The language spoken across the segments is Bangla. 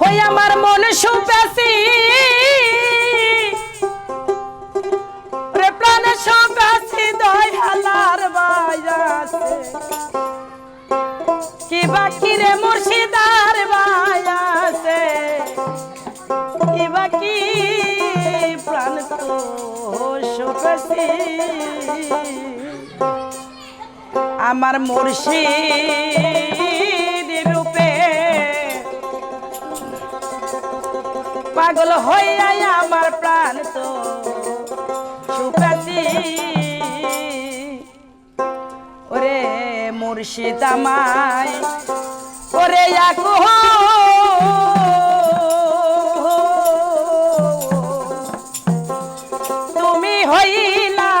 হই আমার মন সুপেছি প্রাণ সুপেছি দয়ালার বায়াসে। কি বাকি রে মুর্শিদার বায়াসে। কি বাকি প্রাণ তো সুপেছি আমার মুর্শিদ পাগল হইয়া আমার প্রাণ তো। সুপ্রাচী। ওরে মুর্শিদ আমায়, ওরে আকুহ তুমি হইলা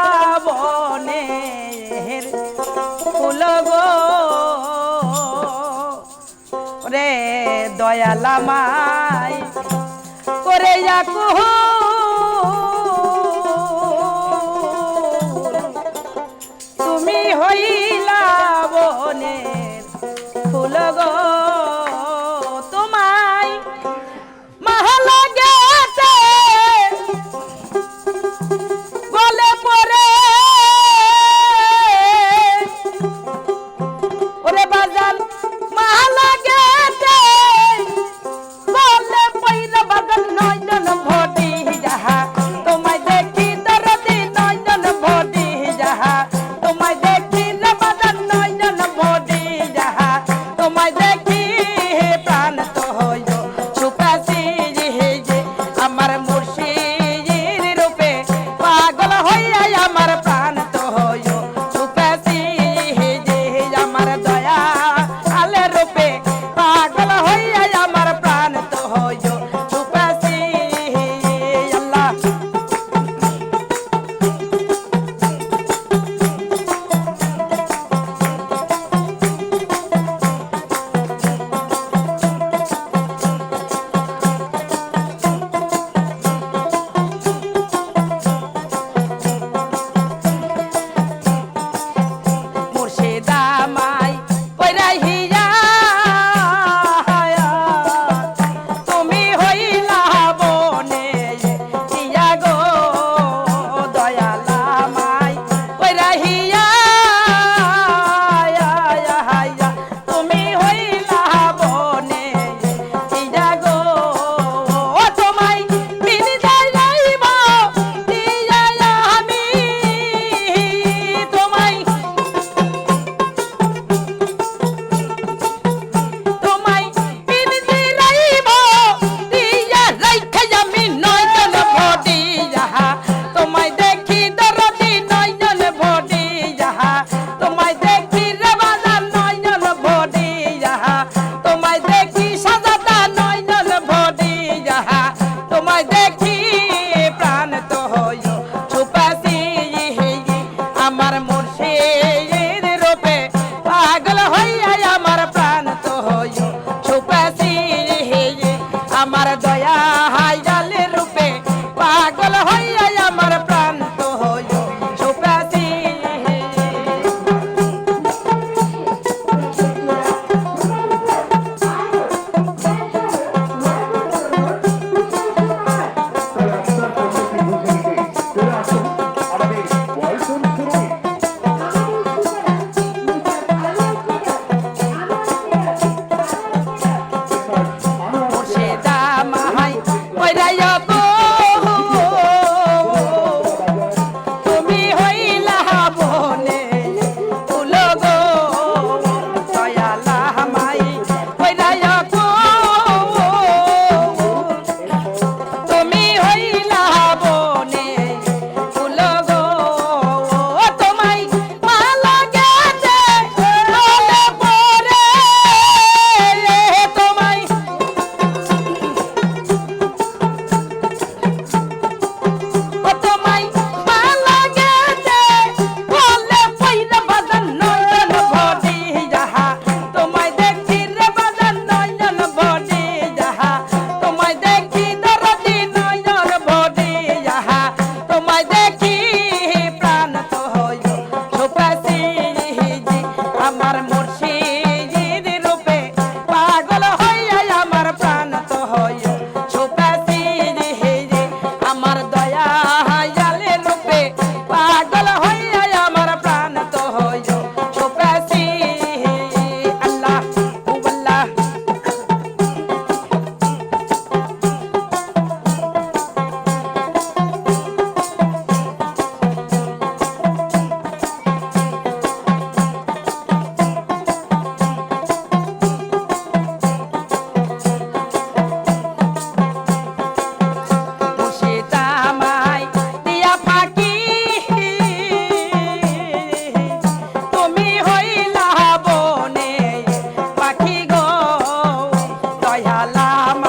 বনের ফুলগ রে দয়ালামায় করে তুমি হইলা বনে ফুল গো I'm